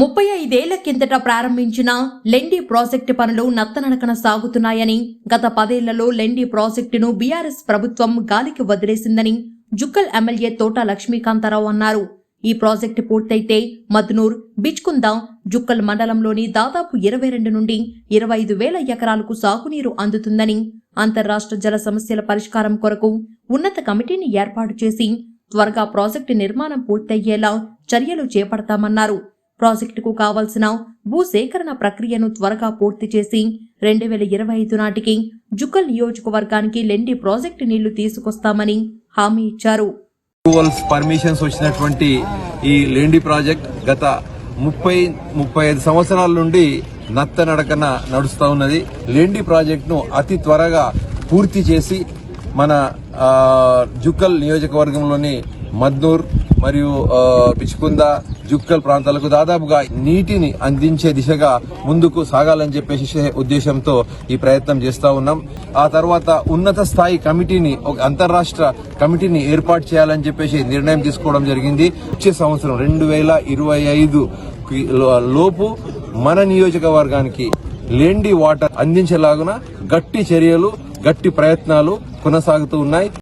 ముప్పై ఐదేళ్ళ కిందట ప్రారంభించిన లెండి ప్రాజెక్టు పనులు నత్తనడకన సాగుతున్నాయని గత పదేళ్ళలో లెండి ప్రాజెక్టును బీఆర్ఎస్ ప్రభుత్వం గాలికి వదిలేసిందని జుక్కల్ ఎమ్మెల్యే తోట లక్ష్మీకాంతారావు అన్నారు. ఈ ప్రాజెక్టు పూర్తయితే మద్నూర్ బిచ్కుంద జుక్కల్ మండలంలోని దాదాపు ఇరవై రెండు నుండి ఇరవై ఐదు వేల ఎకరాలకు సాగునీరు అందుతుందని అంతర్రాష్ట్ర జల సమస్యల పరిష్కారం కొరకు ఉన్నత కమిటీని ఏర్పాటు చేసి త్వరగా ప్రాజెక్టు నిర్మాణం పూర్తయ్యేలా చర్యలు చేపడతామన్నారు. ప్రాజెక్టుకు కావలసిన భూసేకరణ ప్రక్రియను త్వరగా పూర్తి చేసి రెండు వేల ఇరవై ఐదు నాటికి జుక్కల్ నియోజకవర్గానికి లెండి ప్రాజెక్టు నీళ్ళు తీసుకొస్తామని హామీ ఇచ్చారు. పర్మిషన్స్ వచ్చినటువంటి ఈ లెండి ప్రాజెక్ట్ గత ముప్పై ముప్పై ఐదు సంవత్సరాల నుండి నత్త నడకన నడుస్తా ఉన్నది. లెండి ప్రాజెక్టును అతి త్వరగా పూర్తి చేసి మన జుకల్ జుక్కల్ నియోజకవర్గంలోని మద్నూర్ మరియు పిచ్చుకుంద జుక్కల్ ప్రాంతాలకు దాదాపుగా నీటిని అందించే దిశగా ముందుకు సాగాలని చెప్పేసి ఉద్దేశంతో ఈ ప్రయత్నం చేస్తా ఉన్నాం. ఆ తర్వాత ఉన్నత స్థాయి కమిటీని ఒక అంతర్రాష్ట్ర కమిటీని ఏర్పాటు చేయాలని చెప్పేసి నిర్ణయం తీసుకోవడం జరిగింది. వచ్చే సంవత్సరం రెండు వేల ఇరవై ఐదు లోపు మన నియోజకవర్గానికి లేండి వాటర్ అందించేలాగున గట్టి చర్యలు గట్టి ప్రయత్నాలు కొనసాగుతూ ఉన్నాయి.